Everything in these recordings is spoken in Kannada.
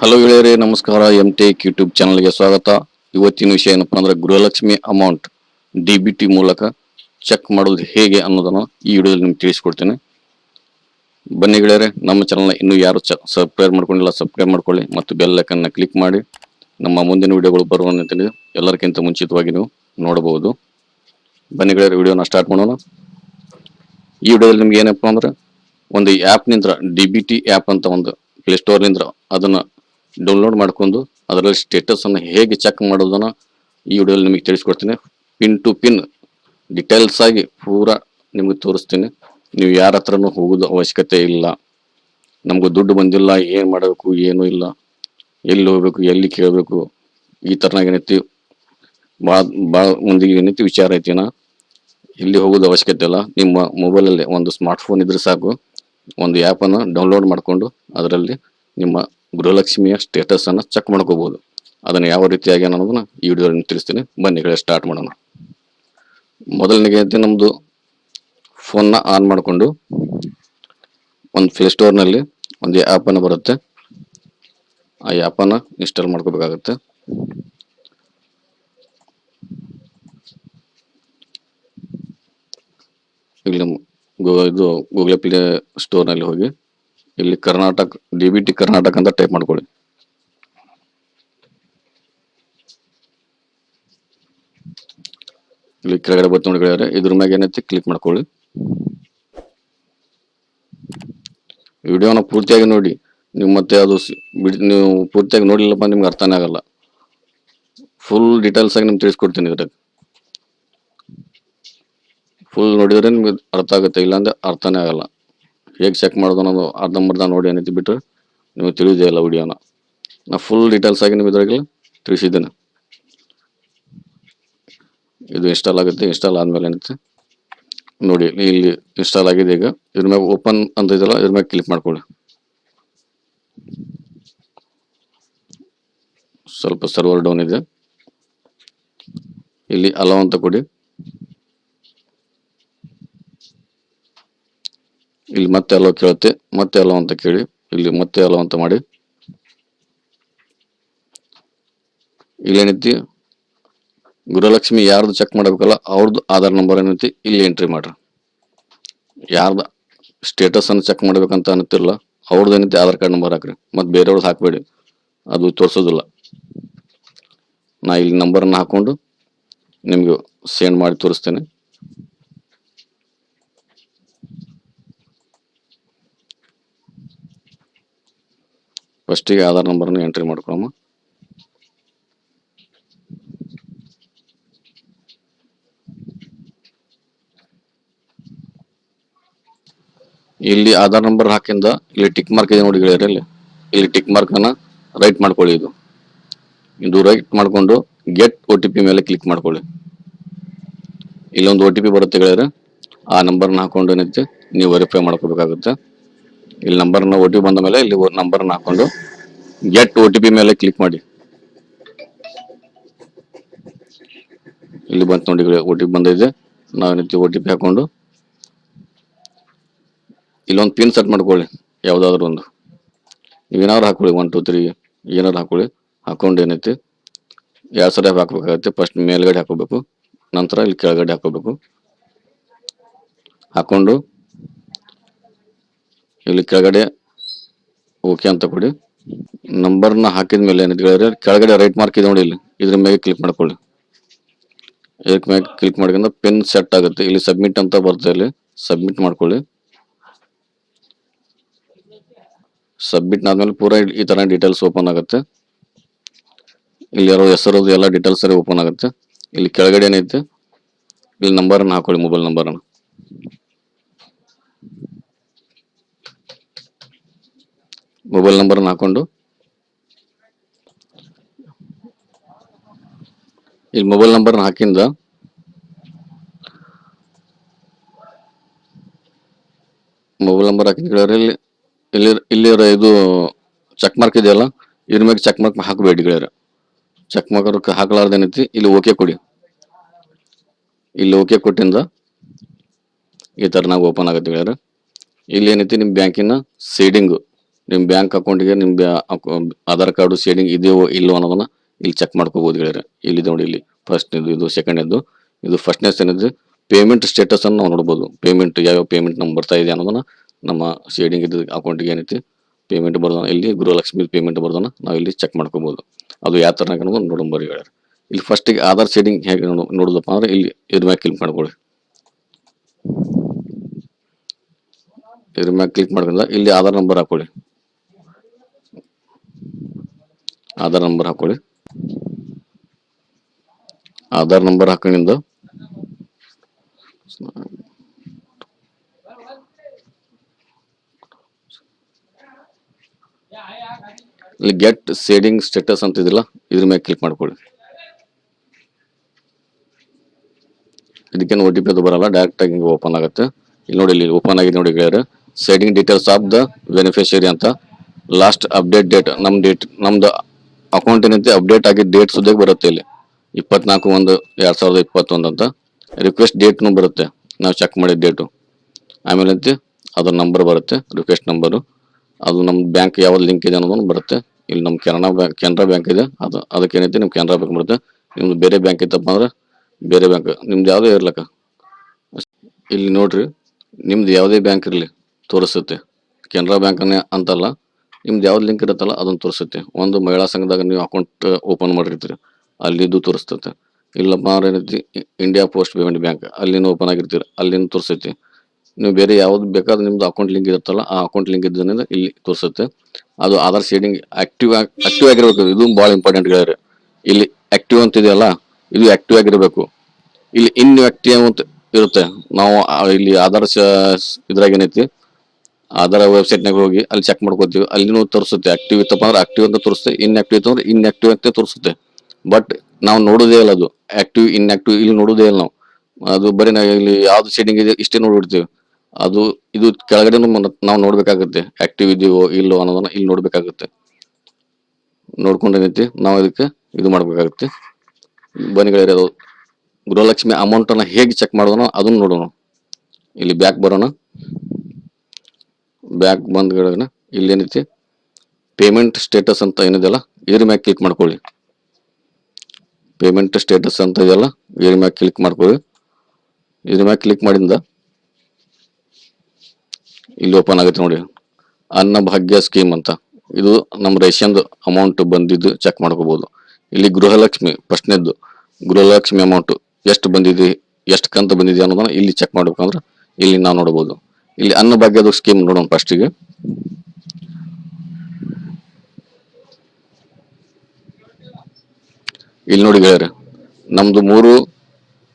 ಹಲೋ ಗೆಳೆಯರೇ, ನಮಸ್ಕಾರ. ಎಂ ಟೆಕ್ ಯೂಟ್ಯೂಬ್ ಚಾನಲ್ಗೆ ಸ್ವಾಗತ. ಇವತ್ತಿನ ವಿಷಯ ಏನಪ್ಪ ಅಂದ್ರೆ Gruhalakshmi amount D B T ಮೂಲಕ ಚೆಕ್ ಮಾಡೋದು ಹೇಗೆ ಅನ್ನೋದನ್ನು ಈ ವಿಡಿಯೋದಲ್ಲಿ ನಿಮ್ಗೆ ತಿಳಿಸ್ಕೊಡ್ತೇನೆ. ಬನ್ನಿ ಗೆಳೆಯರೆ, ನಮ್ಮ ಚಾನಲ್ನ ಇನ್ನೂ ಯಾರು ಚ ಸಬ್ಸ್ಕ್ರೈಬ್ ಮಾಡ್ಕೊಂಡಿಲ್ಲ ಸಬ್ಸ್ಕ್ರೈಬ್ ಮಾಡ್ಕೊಳ್ಳಿ ಮತ್ತು ಬೆಲ್ ಐಕನ್ನ ಕ್ಲಿಕ್ ಮಾಡಿ. ನಮ್ಮ ಮುಂದಿನ ವಿಡಿಯೋಗಳು ಬರುವಂತೆ ಎಲ್ಲರಿಗಿಂತ ಮುಂಚಿತವಾಗಿ ನೀವು ನೋಡಬಹುದು. ಬನ್ನಿ ಗೆಳೆಯರೆ, ವಿಡಿಯೋನ ಸ್ಟಾರ್ಟ್ ಮಾಡೋಣ. ಈ ವಿಡಿಯೋದಲ್ಲಿ ನಿಮ್ಗೆ ಏನಪ್ಪ ಅಂದ್ರೆ ಒಂದು ಆ್ಯಪ್ನಿಂದ ಡಿ ಬಿ ಟಿ ಆ್ಯಪ್ ಅಂತ ಒಂದು ಪ್ಲೇಸ್ಟೋರ್ನಿಂದ ಅದನ್ನ ಡೌನ್ಲೋಡ್ ಮಾಡ್ಕೊಂಡು ಅದರಲ್ಲಿ ಸ್ಟೇಟಸನ್ನು ಹೇಗೆ ಚೆಕ್ ಮಾಡೋದನ್ನ ಈ ವಿಡಿಯೋದಲ್ಲಿ ನಿಮಗೆ ತಿಳಿಸ್ಕೊಡ್ತೀನಿ. ಪಿನ್ ಟು ಪಿನ್ ಡಿಟೇಲ್ಸ್ ಆಗಿ ಪೂರಾ ನಿಮಗೆ ತೋರಿಸ್ತೀನಿ. ನೀವು ಯಾರ ಹತ್ರನೂ ಹೋಗೋದು ಅವಶ್ಯಕತೆ ಇಲ್ಲ. ನಮಗೂ ದುಡ್ಡು ಬಂದಿಲ್ಲ, ಏನು ಮಾಡಬೇಕು, ಏನೂ ಇಲ್ಲ. ಎಲ್ಲಿ ಹೋಗಬೇಕು, ಎಲ್ಲಿ ಕೇಳಬೇಕು, ಈ ಥರನಾಗ ಏನೈತಿ ಭಾಳ ಭಾಳ ಮಂದಿಗೆ ಏನೈತಿ ವಿಚಾರ ಐತಿ ಐತಿನ. ಇಲ್ಲಿ ಹೋಗೋದು ಅವಶ್ಯಕತೆ ಇಲ್ಲ. ನಿಮ್ಮ ಮೊಬೈಲಲ್ಲಿ ಒಂದು ಸ್ಮಾರ್ಟ್ಫೋನ್ ಇದ್ರೆ ಸಾಕು. ಒಂದು ಆ್ಯಪನ್ನು ಡೌನ್ಲೋಡ್ ಮಾಡಿಕೊಂಡು ಅದರಲ್ಲಿ ನಿಮ್ಮ ಗೃಹಲಕ್ಷ್ಮಿಯ ಸ್ಟೇಟಸ್ ಅನ್ನು ಚೆಕ್ ಮಾಡ್ಕೋಬಹುದು ಅದನ್ನು ಯಾವ ರೀತಿಯಾಗಿ ಅನ್ನೋದನ್ನ ಈ ವಿಡಿಯೋದಲ್ಲಿ ತಿಳಿಸ್ತೀನಿ. ಬನ್ನಿ ಕಡೆ ಸ್ಟಾರ್ಟ್ ಮಾಡೋಣ. ಮೊದಲನಿಗೆ ನಮ್ಮದು ಫೋನ್ನ ಆನ್ ಮಾಡಿಕೊಂಡು ಒಂದು ಪ್ಲೇ ಸ್ಟೋರ್ನಲ್ಲಿ ಒಂದು ಆ್ಯಪನ್ನು ಬರುತ್ತೆ. ಆ ಆ್ಯಪನ್ನು ಇನ್ಸ್ಟಾಲ್ ಮಾಡ್ಕೋಬೇಕಾಗತ್ತೆ. ಇಲ್ಲಿ ಗೂ- ಇದು ಗೂಗಲ್ ಪ್ಲೇ ಸ್ಟೋರ್ನಲ್ಲಿ ಹೋಗಿ ಇಲ್ಲಿ Karnataka, D B T Karnataka ಅಂತ ಟೈಪ್ ಮಾಡ್ಕೊಳ್ಳಿ. ಇಲ್ಲಿ ಕೆಳಗಡೆ ಬತ್ತು ನೋಡಿದ್ರೆ ಇದ್ರ ಮ್ಯಾಗ ಏನೈತಿ ಕ್ಲಿಕ್ ಮಾಡ್ಕೊಳ್ಳಿ. ವಿಡಿಯೋನ ಪೂರ್ತಿಯಾಗಿ ನೋಡಿ. ನೀವು ಮತ್ತೆ ಅದು ಬಿಡ್- ನೀವು ಪೂರ್ತಿಯಾಗಿ ನೋಡಿಲ್ಲಪ್ಪ ನಿಮ್ಗೆ ಅರ್ಥನೇ ಆಗಲ್ಲ. ಫುಲ್ ಡೀಟೇಲ್ಸ್ ಆಗಿ ನಿಮ್ಗೆ ತಿಳಿಸ್ಕೊಡ್ತೀನಿ ಇದಕ್ಕೆ ಫುಲ್ ನೋಡಿದ್ರೆ ನಿಮ್ಗೆ ಅರ್ಥ ಆಗುತ್ತೆ, ಇಲ್ಲಾಂದ್ರೆ ಅರ್ಥನೇ ಆಗಲ್ಲ. ಹೇಗೆ ಚೆಕ್ ಮಾಡೋದು ಅನ್ನೋದು ಅರ್ಧಂಬರ್ಧ ನೋಡಿ ಏನೈತಿ ಬಿಟ್ಟರೆ ನಿಮಗೆ ತಿಳಿದೇ ಇಲ್ಲ ವಿಡಿಯೋನ. ನಾ ಫುಲ್ ಡೀಟೇಲ್ಸ್ ಆಗಿ ನಿಮ್ಮ ಇದ್ರಾಗೆಲ್ಲ ತಿಳಿಸಿದ್ದೇನೆ. ಇದು ಇನ್ಸ್ಟಾಲ್ ಆಗುತ್ತೆ ಇನ್ಸ್ಟಾಲ್ ಆದಮೇಲೆ ಏನೈತೆ ನೋಡಿ, ಇಲ್ಲಿ ಇನ್ಸ್ಟಾಲ್ ಆಗಿದೆ ಈಗ. ಇದ್ರ ಮ್ಯಾಗ ಓಪನ್ ಅಂತ ಇದೆಲ್ಲ ಇದ್ರ ಮ್ಯಾಗ ಕ್ಲಿಕ್ ಮಾಡ್ಕೊಳ್ಳಿ. ಸ್ವಲ್ಪ ಸರ್ವರ್ ಡೌನ್ ಇದೆ. ಇಲ್ಲಿ ಅಲೋ ಅಂತ ಕೊಡಿ. ಇಲ್ಲಿ ಮತ್ತೆ ಎಲ್ಲೋ ಕೇಳುತ್ತೆ, ಮತ್ತೆ ಎಲ್ಲೋ ಅಂತ ಕೇಳಿ, ಇಲ್ಲಿ ಮತ್ತೆ ಎಲ್ಲೋ ಅಂತ ಮಾಡಿ. ಇಲ್ಲೇನೈತಿ ಗೃಹಲಕ್ಷ್ಮಿ ಯಾರ್ದು ಚೆಕ್ ಮಾಡಬೇಕಲ್ಲ ಅವ್ರದ್ದು ಆಧಾರ್ ನಂಬರ್ ಏನೈತಿ ಇಲ್ಲಿ ಎಂಟ್ರಿ ಮಾಡ್ರಿ. ಯಾರ್ದು ಸ್ಟೇಟಸ್ ಅನ್ನು ಚೆಕ್ ಮಾಡ್ಬೇಕಂತ ಅನ್ನತಿಲ್ಲ ಅವ್ರದ್ದು ಏನೈತಿ ಆಧಾರ್ ಕಾರ್ಡ್ ನಂಬರ್ ಹಾಕ್ರಿ. ಮತ್ತೆ ಬೇರೆಯವ್ರದ್ದು ಹಾಕ್ಬೇಡಿ, ಅದು ತೋರಿಸೋದಿಲ್ಲ. ನಾ ಇಲ್ಲಿ ನಂಬರನ್ನು ಹಾಕೊಂಡು ನಿಮಗೆ ಸೆಂಡ್ ಮಾಡಿ ತೋರಿಸ್ತೇನೆ. ಫಸ್ಟಿಗೆ ಆಧಾರ್ ನಂಬರ್ನ ಎಂಟ್ರಿ ಮಾಡ್ಕೊಳಮ್ಮ. ಇಲ್ಲಿ ಆಧಾರ್ ನಂಬರ್ ಹಾಕಿಂದ ಇಲ್ಲಿ ಟಿಕ್ ಮಾರ್ಕ್ ಇದೆ ನೋಡಿ ಗೆಳೆಯರೆ, ಇಲ್ಲಿ. ಇಲ್ಲಿ ಟಿಕ್ ಮಾರ್ಕ್ ಅನ್ನ ರೈಟ್ ಮಾಡ್ಕೊಳ್ಳಿ ಇದು. ಇದು ರೈಟ್ ಮಾಡಿಕೊಂಡು ಗೆಟ್ ಒ ಟಿ ಪಿ ಮೇಲೆ ಕ್ಲಿಕ್ ಮಾಡ್ಕೊಳ್ಳಿ. ಇಲ್ಲೊಂದು ಒ ಟಿ ಪಿ ಬರುತ್ತೆ ಗೆಳೆಯರೆ, ಆ ನಂಬರ್ನ ಹಾಕೊಂಡು ಏನೈತೆ ನೀವು ವೆರಿಫೈ ಮಾಡ್ಕೋಬೇಕಾಗುತ್ತೆ. ಇಲ್ಲಿ ನಂಬರ್ನ ಓ ಟಿ ಪಿ ಬಂದ ಮೇಲೆ ಇಲ್ಲಿ ನಂಬರ್ನ ಹಾಕೊಂಡು ಗೆಟ್ ಓ ಟಿ ಪಿ ಮೇಲೆ ಕ್ಲಿಕ್ ಮಾಡಿ. ಇಲ್ಲಿ ಬಂತು ನೋಡಿ ಓ ಟಿ ಪಿ ಬಂದಿದೆ. ನಾವೇನೈತಿ ಓ ಟಿ ಪಿ ಹಾಕೊಂಡು ಇಲ್ಲೊಂದು ಪಿನ್ ಸೆಟ್ ಮಾಡ್ಕೊಳ್ಳಿ, ಯಾವ್ದಾದ್ರು ಒಂದು. ನೀವೇನಾದ್ರು ಹಾಕೊಳ್ಳಿ ಒನ್ ಟು ತ್ರೀ ಏನಾದ್ರು ಹಾಕೊಳ್ಳಿ. ಹಾಕೊಂಡು ಏನೈತಿ, ಎರಡು ಸರಿ ಹಾಕ್ಬೇಕಾಗತ್ತೆ. ಫಸ್ಟ್ ಮೇಲ್ಗಡೆ ಹಾಕೋಬೇಕು ನಂತರ ಇಲ್ಲಿ ಕೆಳಗಡೆ ಹಾಕೋಬೇಕು ಹಾಕೊಂಡು ಇಲ್ಲಿ ಕೆಳಗಡೆ ಓಕೆ ಅಂತ ಕೊಡಿ. ನಂಬರ್ನ ಹಾಕಿದ ಮೇಲೆ ಏನಿದೆ ಹೇಳಿದ್ರೆ, ಕೆಳಗಡೆ ರೈಟ್ ಮಾರ್ಕ್ ಇದೆ ನೋಡಿ ಇಲ್ಲಿ. ಇದ್ರ ಮೇಲೆ ಕ್ಲಿಕ್ ಮಾಡ್ಕೊಳ್ಳಿ. ಇದಕ್ಕೆ ಮೇಲೆ ಕ್ಲಿಕ್ ಮಾಡ್ಕೊಂಡು ಪಿನ್ ಸೆಟ್ ಆಗುತ್ತೆ. ಇಲ್ಲಿ ಸಬ್ಮಿಟ್ ಅಂತ ಬರುತ್ತೆ ಇಲ್ಲಿ. ಸಬ್ಮಿಟ್ ಮಾಡ್ಕೊಳ್ಳಿ. ಸಬ್ಮಿಟ್ ಆದ್ಮೇಲೆ ಪೂರ ಈ- ತರ ಡೀಟೇಲ್ಸ್ ಓಪನ್ ಆಗುತ್ತೆ. ಇಲ್ಲಿ ಯಾರೋ ಹೆಸರು ಎಲ್ಲ ಡೀಟೇಲ್ಸ್ ಸರಿ ಓಪನ್ ಆಗುತ್ತೆ. ಇಲ್ಲಿ ಕೆಳಗಡೆ ಏನೈತೆ ಇಲ್ಲಿ ನಂಬರನ್ನು ಹಾಕೊಳ್ಳಿ ಮೊಬೈಲ್ ನಂಬರನ್ನು ಮೊಬೈಲ್ ನಂಬರ್ ಹಾಕೊಂಡು. ಇಲ್ಲಿ ಮೊಬೈಲ್ ನಂಬರ್ನ ಹಾಕಿಂದ. ಮೊಬೈಲ್ ನಂಬರ್ ಹಾಕಿದ್ರೆ ಇಲ್ಲಿ ಇಲ್ಲಿ ಇಲ್ಲಿ ಇರೋ ಇದು ಚೆಕ್ ಮಾರ್ಕ್ ಇದೆಯಲ್ಲ, ಇದ್ರ ಮೇಲೆ ಚೆಕ್ ಮಾರ್ಕ್ ಹಾಕಬೇಡಿ ಗೆಳೆಯರ ಚೆಕ್ ಮಾರ್ಕ್ ಹಾಕಲಾರ್ದೇನೈತಿ, ಇಲ್ಲಿ ಓಕೆ ಕೊಡಿ. ಇಲ್ಲಿ ಓಕೆ ಕೊಟ್ಟಿಂದ ಈ ಥರ ನಾವು ಓಪನ್ ಆಗುತ್ತೆ ಗೆಳೆಯರ ಇಲ್ಲಿ ಏನೈತಿ ನಿಮ್ಮ ಬ್ಯಾಂಕಿನ ಸೀಡಿಂಗು ನಿಮ್ಮ ಬ್ಯಾಂಕ್ ಅಕೌಂಟ್ಗೆ ನಿಮ್ಮ ಆಧಾರ್ ಕಾರ್ಡು ಸೇಡಿಂಗ್ ಇದೆಯೋ ಇಲ್ಲೋ ಅನ್ನೋದನ್ನ ಇಲ್ಲಿ ಚೆಕ್ ಮಾಡ್ಕೋಬಹುದು ಗೆಳೆಯರೆ ಇಲ್ಲಿ ನೋಡಿ, ಇಲ್ಲಿ ಫಸ್ಟ್ ಇದು ಇದು ಸೆಕೆಂಡ್ ಇದು ಇದು ಫಸ್ಟ್ನೆಸ್ ಏನಿದೆ ಪೇಮೆಂಟ್ ಸ್ಟೇಟಸ್ ಅನ್ನು ನಾವು ನೋಡ್ಬೋದು. ಪೇಮೆಂಟ್ ಯಾವ್ಯಾವ ಪೇಮೆಂಟ್ ನಮ್ಗೆ ಬರ್ತಾ ಇದೆ ಅನ್ನೋದನ್ನ ನಮ್ಮ ಸೇಡಿಂಗ್ ಇದ್ದ ಅಕೌಂಟ್ಗೆ ಏನೈತಿ ಪೇಮೆಂಟ್ ಬರ್ದ ಇಲ್ಲಿ ಗೃಹಲಕ್ಷ್ಮಿ ಪೇಮೆಂಟ್ ಬರ್ದಾನ ನಾವು ಇಲ್ಲಿ ಚೆಕ್ ಮಾಡ್ಕೋಬಹುದು ಅದು ಯಾವ ತರ ಅನ್ನೋದು ನೋಡಂಬರಿ ಹೇಳ್ಯಾರ. ಇಲ್ಲಿ ಫಸ್ಟಿಗೆ ಆಧಾರ್ ಸೇಡಿಂಗ್ ಹೇಗೆ ನೋಡುದಪ್ಪ ಅಂದ್ರೆ ಇಲ್ಲಿ ಇದ್ರ ಮ್ಯಾಗ ಕ್ಲಿಕ್ ಮಾಡ್ಕೊಳ್ಳಿ. ಇದ್ರ ಮ್ಯಾಗ ಕ್ಲಿಕ್ ಮಾಡ್ಕೊಂಡ ಇಲ್ಲಿ ಆಧಾರ್ ನಂಬರ್ ಹಾಕೊಳ್ಳಿ. ಆಧಾರ್ ನಂಬರ್ ಹಾಕೊಳ್ಳಿ. ಆಧಾರ್ ನಂಬರ್ ಹಾಕೊಂಡಿಂದ ಇಲ್ಲಿ ಗೆಟ್ ಸೇಡಿಂಗ್ ಸ್ಟೇಟಸ್ ಅಂತ ಇದಿಲ್ಲ, ಇದ್ರ ಮೇಲೆ ಕ್ಲಿಕ್ ಮಾಡ್ಕೊಳ್ಳಿ. ಇದಕ್ಕೇನು ಓ ಟಿ ಪಿ ಅದು ಬರಲ್ಲ ಡೈರೆಕ್ಟ್ ಆಗಿ ಓಪನ್ ಆಗುತ್ತೆ. ಇಲ್ಲಿ ನೋಡಿ, ಇಲ್ಲಿ ಓಪನ್ ಆಗಿದೆ ನೋಡಿ ಗೆಳೆಯರು. Seeding details of the beneficiary ಅಂತ ಲಾಸ್ಟ್ ಅಪ್ಡೇಟ್ ಡೇಟ್ ನಮ್ ಡೇಟ್ ನಮ್ದು ಅಕೌಂಟ್ ಏನೈತಿ ಅಪ್ಡೇಟ್ ಆಗಿ ಡೇಟ್ ಸುದ್ದಿಗೆ ಬರುತ್ತೆ ಇಲ್ಲಿ. ಇಪ್ಪತ್ನಾಲ್ಕು ಒಂದು ಎರಡ್ ಸಾವಿರದ ಇಪ್ಪತ್ತೊಂದು ಅಂತ. ರಿಕ್ವೆಸ್ಟ್ ಡೇಟ್ನು ಬರುತ್ತೆ. ನಾವು ಚೆಕ್ ಮಾಡಿದ ಡೇಟು ಆಮೇಲೆ ಅಂತ ಅದ್ರ ನಂಬರ್ ಬರುತ್ತೆ ರಿಕ್ವೆಸ್ಟ್ ನಂಬರು ಅದು ನಮ್ಮ ಬ್ಯಾಂಕ್ ಯಾವ್ದು ಲಿಂಕ್ ಇದೆ ಅನ್ನೋದನ್ನು ಬರುತ್ತೆ. ಇಲ್ಲಿ ನಮ್ಮ ಕೆನರಾ ಬ್ಯಾಂಕ್ ಕೆನರಾ ಬ್ಯಾಂಕ್ ಇದೆ. ಅದು, ಅದಕ್ಕೆ ಏನೈತಿ ನಿಮ್ಮ ಕೆನರಾ ಬ್ಯಾಂಕ್ ಬರುತ್ತೆ. ನಿಮ್ದು ಬೇರೆ ಬ್ಯಾಂಕ್ ಇತ್ತಪ್ಪ ಅಂದ್ರೆ ಬೇರೆ ಬ್ಯಾಂಕ್ ನಿಮ್ದು ಯಾವುದೇ ಇರ್ಲಕ್ಕ. ಇಲ್ಲಿ ನೋಡ್ರಿ, ನಿಮ್ದು ಯಾವುದೇ ಬ್ಯಾಂಕ್ ಇರಲಿ, ತೋರಿಸುತ್ತೆ. ಕೆನರಾ ಬ್ಯಾಂಕನ್ನೇ ಅಂತಲ್ಲ. ನಿಮ್ದು ಯಾವ್ದು ಲಿಂಕ್ ಇರುತ್ತಲ್ಲ ಅದನ್ನ ತೋರಿಸುತ್ತೆ. ಒಂದು ಮಹಿಳಾ ಸಂಘದಾಗ ನೀವು ಅಕೌಂಟ್ ಓಪನ್ ಮಾಡಿರ್ತೀರಿ. ಅಲ್ಲಿದ್ದು ತೋರಿಸ್ತೈತೆ. ಅಂದ್ರೆ ಏನೈತಿ ಇಂಡಿಯಾ ಪೋಸ್ಟ್ ಪೇಮೆಂಟ್ ಬ್ಯಾಂಕ್ ಅಲ್ಲಿನ ಓಪನ್ ಆಗಿರ್ತೀರಿ. ಅಲ್ಲಿನ ತೋರಿಸೈತಿ ನೀವು ಬೇರೆ ಯಾವ್ದು ಬೇಕಾದ್ರೆ ನಿಮ್ದು ಅಕೌಂಟ್ ಲಿಂಕ್ ಇರುತ್ತಲ್ಲ, ಆ ಅಕೌಂಟ್ ಲಿಂಕ್ ಇದ್ದರಿಂದ ಇಲ್ಲಿ ತೋರಿಸುತ್ತೆ. ಅದು ಆಧಾರ್ ಶೇಡಿಂಗ್ ಆಕ್ಟಿವ್ ಆಕ್ಟಿವ್ ಆಗಿರ್ಬೇಕು. ಇದು ಭಾಳ ಇಂಪಾರ್ಟೆಂಟ್ ಹೇಳಿ ಇಲ್ಲಿ ಆಕ್ಟಿವ್ ಅಂತ ಇದೆಯಲ್ಲ, ಇದು ಆಕ್ಟಿವ್ ಆಗಿರಬೇಕು. ಇಲ್ಲಿ ಇನ್ಆಕ್ಟಿವ್ ಅಂತ ಇರುತ್ತೆ. ನಾವು ಇಲ್ಲಿ ಆಧಾರ್ ಇದ್ರಾಗ ಏನೈತಿ ಆಧಾರ್ ವೆಬ್ಸೈಟ್ನಾಗ ಹೋಗಿ ಅಲ್ಲಿ ಚೆಕ್ ಮಾಡ್ಕೋತೀವಿ. ಅಲ್ಲಿನೂ ತೋರಿಸುತ್ತೆ ಆಕ್ಟಿವ್ ಇತ್ತಪ್ಪ ಅಂದ್ರೆ ಆಕ್ಟಿವ್ ಅಂತ ತೋರಿಸುತ್ತೆ ಇನ್ಆಕ್ಟಿವ್ ಇತ್ತು ಅಂದ್ರೆ ಇನ್ಆಕ್ಟಿವ್ ಅಂತ ತೋರಿಸುತ್ತೆ. ಬಟ್ ನಾವು ನೋಡೋದೇ ಇಲ್ಲ ಅದು. ಆಕ್ಟಿವ್ ಇನ್ಆಕ್ಟಿವ್ ಇಲ್ಲಿ ನೋಡೋದೇ ಇಲ್ಲ ನಾವು. ಅದು ಬರೀ ನಾವು ಇಲ್ಲಿ ಯಾವ್ದು ಸೆಟ್ಟಿಂಗ್ ಇದೆ ಇಷ್ಟೇ ನೋಡ್ಬಿಡ್ತೀವಿ. ಅದು, ಇದು ಕೆಳಗಡೆ ನಾವು ನೋಡ್ಬೇಕಾಗುತ್ತೆ. ಆಕ್ಟಿವ್ ಇದೆಯೋ ಇಲ್ಲೋ ಅನ್ನೋದನ್ನ ಇಲ್ಲಿ ನೋಡ್ಬೇಕಾಗುತ್ತೆ. ನೋಡ್ಕೊಂಡೇನೈತಿ ನಾವು ಇದಕ್ಕೆ ಇದು ಮಾಡ್ಬೇಕಾಗುತ್ತೆ. ಬನ್ನಿಗಳೇ ಅದು ಗೃಹಲಕ್ಷ್ಮಿ ಅಮೌಂಟ್ ಅನ್ನ ಹೇಗೆ ಚೆಕ್ ಮಾಡೋದನ್ನ ಅದನ್ನ ನೋಡೋಣ. ಇಲ್ಲಿ ಬ್ಯಾಕ್ ಬರೋಣ. ಬ್ಯಾಕ್ ಬಂದ್ಗಳನ್ನ ಇಲ್ಲಿ ಏನೈತಿ ಪೇಮೆಂಟ್ ಸ್ಟೇಟಸ್ ಅಂತ ಏನಿದೆಯಲ್ಲ, ಇದ್ರ ಮ್ಯಾಗ ಕ್ಲಿಕ್ ಮಾಡ್ಕೊಳ್ಳಿ. ಪೇಮೆಂಟ್ ಸ್ಟೇಟಸ್ ಅಂತ ಇದೆಯಲ್ಲ, ಇದ್ರ ಮ್ಯಾಗ ಕ್ಲಿಕ್ ಮಾಡ್ಕೊಳ್ಳಿ. ಇದ್ರ ಮ್ಯಾಗ ಕ್ಲಿಕ್ ಮಾಡಿಂದ ಇಲ್ಲಿ ಓಪನ್ ಆಗುತ್ತೆ ನೋಡಿ. ಅನ್ನ ಭಾಗ್ಯ ಸ್ಕೀಮ್ ಅಂತ. ಇದು ನಮ್ಮ ರೇಷನ್ದು ಅಮೌಂಟ್ ಬಂದಿದ್ದು ಚೆಕ್ ಮಾಡ್ಕೋಬಹುದು ಇಲ್ಲಿ ಗೃಹಲಕ್ಷ್ಮಿ, ಫಸ್ಟ್ನೇದ್ದು ಗೃಹಲಕ್ಷ್ಮಿ ಅಮೌಂಟ್ ಎಷ್ಟು ಬಂದಿದೆ, ಎಷ್ಟು ಕಂತು ಬಂದಿದೆ ಅನ್ನೋದನ್ನ ಇಲ್ಲಿ ಚೆಕ್ ಮಾಡ್ಬೇಕಂದ್ರೆ ಇಲ್ಲಿ ನಾವು ನೋಡಬಹುದು ಇಲ್ಲಿ ಅನ್ನಭಾಗ್ಯದ ಸ್ಕೀಮ್ ನೋಡೋಣ ಫಸ್ಟಿಗೆ ಇಲ್ಲಿ ನೋಡಿ ಗೆಳೆಯರೆ, ನಮ್ದು ಮೂರು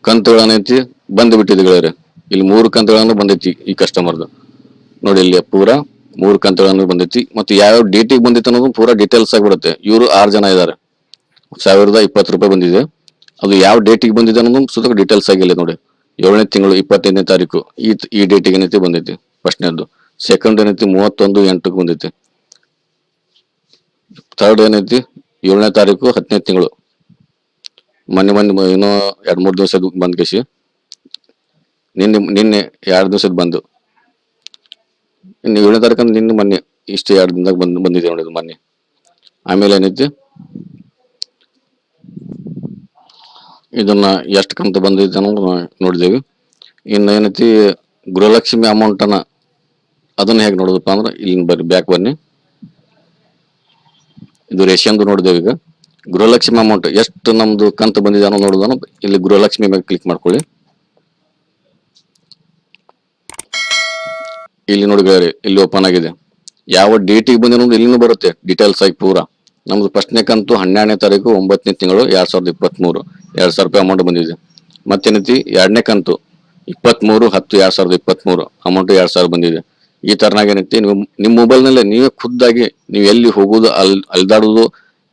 ಕಂತುಗಳನ್ನೈತಿ ಬಂದು ಬಿಟ್ಟಿದೆ ಇಲ್ಲಿ ಮೂರು ಕಂತುಗಳನ್ನು ಬಂದೈತಿ ಈ ಕಸ್ಟಮರ್ದು ನೋಡಿ ಇಲ್ಲಿ ಪೂರಾ ಮೂರು ಕಂತುಗಳನ್ನು ಬಂದೈತಿ, ಮತ್ತು ಯಾವ್ಯಾವ ಡೇಟಿಗೆ ಬಂದಿತ್ತು ಅನ್ನೋದು ಪೂರಾ ಡೀಟೇಲ್ಸ್ ಆಗಿಬಿಡುತ್ತೆ ಇವರು ಆರು ಜನ ಇದ್ದಾರೆ ಸಾವಿರದ ಇಪ್ಪತ್ತು ರೂಪಾಯಿ ಬಂದಿದೆ. ಅದು ಯಾವ ಡೇಟಿಗೆ ಬಂದಿದೆ ಅನ್ನೋದು ಸುತ್ತ ಡೀಟೇಲ್ಸ್ ಆಗಿಲ್ಲ ನೋಡಿ. ಏಳನೇ ತಿಂಗಳು ಇಪ್ಪತ್ತೈದನೇ ತಾರೀಕು ಈ ಈ ಡೇಟಿಗೆ ಏನೈತಿ ಬಂದೈತಿ. ಫಸ್ಟ್ನೇದು. ಸೆಕೆಂಡ್ ಏನೈತಿ ಮೂವತ್ತೊಂದು ಎಂಟಕ್ಕೆ ಬಂದೈತಿ. ಥರ್ಡ್ ಏನೈತಿ ಏಳನೇ ತಾರೀಕು ಹತ್ತನೇ ತಿಂಗಳು. ಮೊನ್ನೆ ಮೊನ್ನೆ ಏನೋ ಎರಡ್ ಮೂರ್ ದಿವಸದ ಬಂದ್ ಕೇಸಿ ನಿನ್ನೆ ನಿನ್ನೆ ಎರಡು ದಿವಸದ ಬಂದು. ಇನ್ನು ಏಳನೇ ತಾರೀಕು ನಿನ್ನೆ ಮೊನ್ನೆ ಇಷ್ಟು ಎರಡು ದಿನದಾಗ ಬಂದ್, ಬಂದಿದೆ ನೋಡಿ ಇದು ಮೊನ್ನೆ. ಆಮೇಲೆ ಏನೈತಿ ಇದನ್ನ ಎಷ್ಟು ಕಂತು ಬಂದಿದೆ ಅನ್ನೋದು ನಾ- ನೋಡಿದೇವಿ. ಇನ್ನು ಏನೈತಿ ಗೃಹಲಕ್ಷ್ಮಿ ಅಮೌಂಟ್ ಅನ್ನ ಅದನ್ನ ಹೇಗೆ ನೋಡೋದಪ್ಪ ಅಂದ್ರೆ ಇಲ್ಲಿ ಬರ್ರಿ ಬ್ಯಾಕ್ ಬನ್ನಿ. ಇದು ರೇಷನ್ದು ನೋಡಿದೇವೆ ಈಗ. ಗೃಹಲಕ್ಷ್ಮಿ ಅಮೌಂಟ್ ಎಷ್ಟು ನಮ್ದು ಕಂತು ಬಂದಿದೆ ಅನ್ನೋ ನೋಡೋದನ್ನು ಇಲ್ಲಿ ಗೃಹಲಕ್ಷ್ಮಿ ಮೇಲೆ ಕ್ಲಿಕ್ ಮಾಡ್ಕೊಳ್ಳಿ. ಇಲ್ಲಿ ನೋಡಿ ಗೆಳೆಯರೆ, ಇಲ್ಲಿ ಓಪನ್ ಆಗಿದೆ. ಯಾವ ಡೇಟಿಗೆ ಬಂದಿರೋದು ಇಲ್ಲಿನೂ ಬರುತ್ತೆ ಡೀಟೇಲ್ಸ್ ಆಗಿ ಪೂರಾ. ನಮ್ದು ಫಸ್ಟ್ನೇ ಕಂತು ಹನ್ನೆರಡನೇ ತಾರೀಕು ಒಂಬತ್ತನೇ ತಿಂಗಳು ಎರಡ್ ಸಾವಿರದ ಇಪ್ಪತ್ಮೂರು. ಎರಡ್ ಸಾವಿರ ರೂಪಾಯಿ ಅಮೌಂಟ್ ಬಂದಿದೆ. ಮತ್ತೇನೈತಿ ಎರಡನೇ ಕಂತು. ಇಪ್ಪತ್ಮೂರು ಹತ್ತು ಎರಡ್ ಸಾವಿರದ ಇಪ್ಪತ್ಮೂರು. ಅಮೌಂಟ್ ಎರಡ್ ಸಾವಿರ ಬಂದಿದೆ. ಈ ತರನಾಗ ಏನೈತಿ? ನೀವು ನಿಮ್ಮ ಮೊಬೈಲ್ನಲ್ಲೇ ನೀವೇ ಖುದ್ದಾಗಿ ನೀವು ಎಲ್ಲಿ ಹೋಗುದು ಅಲ್ಲಿ ಅಲ್ದಾಡುದು,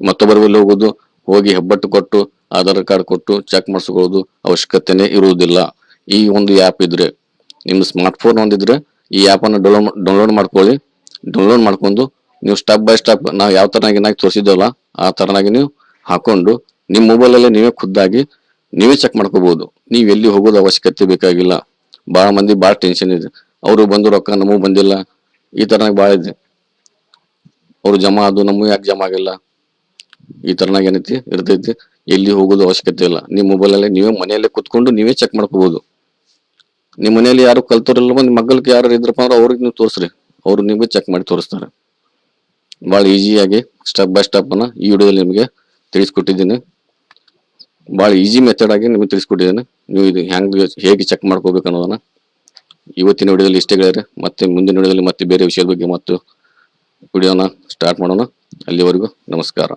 ಮತ್ತೊಬ್ಬರ ಬಳಿ ಹೋಗುದು, ಹೋಗಿ ಹೆಬ್ಬಟ್ಟು ಕೊಟ್ಟು, ಆಧಾರ್ ಕಾರ್ಡ್ ಕೊಟ್ಟು ಚೆಕ್ ಮಾಡಿಸ್ಕೊಳ್ಳೋದು ಅವಶ್ಯಕತೆನೇ ಇರುವುದಿಲ್ಲ. ಈ ಒಂದು ಆ್ಯಪ್ ಇದ್ರೆ, ನಿಮ್ಮ ಸ್ಮಾರ್ಟ್ಫೋನ್ ಒಂದಿದ್ರೆ ಈ ಆ್ಯಪನ್ನು ಡೌನ್ಲೋಡ್ ಡೌನ್ಲೋಡ್ ಮಾಡ್ಕೊಳ್ಳಿ. ಡೌನ್ಲೋಡ್ ಮಾಡ್ಕೊಂಡು ನೀವು ಸ್ಟೆಪ್ ಬೈ ಸ್ಟೆಪ್ ನಾವು ಯಾವ ತರನಾಗಿ ನಾಗಿ ತೋರಿಸಿದ್ದೇವಲ್ಲ ಆ ತರನಾಗಿ ನೀವು ಹಾಕೊಂಡು ನಿಮ್ಮ ಮೊಬೈಲಲ್ಲೇ ನೀವೇ ಖುದ್ದಾಗಿ ನೀವೇ ಚೆಕ್ ಮಾಡ್ಕೋಬಹುದು. ನೀವು ಎಲ್ಲಿ ಹೋಗೋದು ಅವಶ್ಯಕತೆ ಬೇಕಾಗಿಲ್ಲ. ಬಹಳ ಮಂದಿ ಬಹಳ ಟೆನ್ಷನ್ ಇದೆ. ಅವರು ಬಂದು ರೊಕ್ಕ ನಮಗೂ ಬಂದಿಲ್ಲ. ಈ ತರನಾಗಿ ಬಹಳ ಇದೆ. ಅವ್ರು ಜಮಾ ಅದು ನಮಗೂ ಯಾಕೆ ಜಮಾ ಆಗಿಲ್ಲ? ಈ ತರನಾಗ ಏನೈತಿ? ಇರ್ತೈತಿ. ಎಲ್ಲಿ ಹೋಗೋದು ಅವಶ್ಯಕತೆ ಇಲ್ಲ. ನಿಮ್ಮ ಮೊಬೈಲಲ್ಲೇ ನೀವೇ ಮನೆಯಲ್ಲೇ ಕುತ್ಕೊಂಡು ನೀವೇ ಚೆಕ್ ಮಾಡ್ಕೋಬಹುದು. ನಿಮ್ಮ ಮನೆಯಲ್ಲಿ ಯಾರು ಕಲ್ತೋರಿಲ್ಲ ನಿಮ್ಮ ಮಗ್ಗಲ್ಗೆ ಯಾರು ಇದ್ರಪ್ಪ ಅಂದ್ರೆ ಅವ್ರಿಗೆ ನೀವು ತೋರಿಸ್ರಿ. ಅವ್ರು ನಿಮಗೆ ಚೆಕ್ ಮಾಡಿ ತೋರಿಸ್ತಾರೆ. ಭಾಳ ಈಸಿಯಾಗಿ ಸ್ಟೆಪ್ ಬೈ ಸ್ಟೆಪ್ ಅನ್ನ ಈ ವಿಡಿಯೋದಲ್ಲಿ ನಿಮಗೆ ತಿಳಿಸ್ಕೊಟ್ಟಿದ್ದೀನಿ. ಭಾಳ ಈಸಿ ಮೆಥಡ್ ಆಗಿ ನಿಮಗೆ ತಿಳಿಸ್ಕೊಟ್ಟಿದ್ದೀನಿ. ನೀವು ಇದು ಹೆಂಗೆ ಹೇಗೆ ಚೆಕ್ ಮಾಡ್ಕೋಬೇಕು ಅನ್ನೋದನ್ನ. ಇವತ್ತಿನ ವಿಡಿಯೋದಲ್ಲಿ ಇಷ್ಟೇ ಗೆಳೆಯರೆ, ಮತ್ತೆ ಮುಂದಿನ ವಿಡಿಯೋದಲ್ಲಿ ಮತ್ತೆ ಬೇರೆ ವಿಷಯದ ಬಗ್ಗೆ ಮತ್ತು ವಿಡಿಯೋನ ಸ್ಟಾರ್ಟ್ ಮಾಡೋಣ. ಅಲ್ಲಿವರೆಗೂ ನಮಸ್ಕಾರ.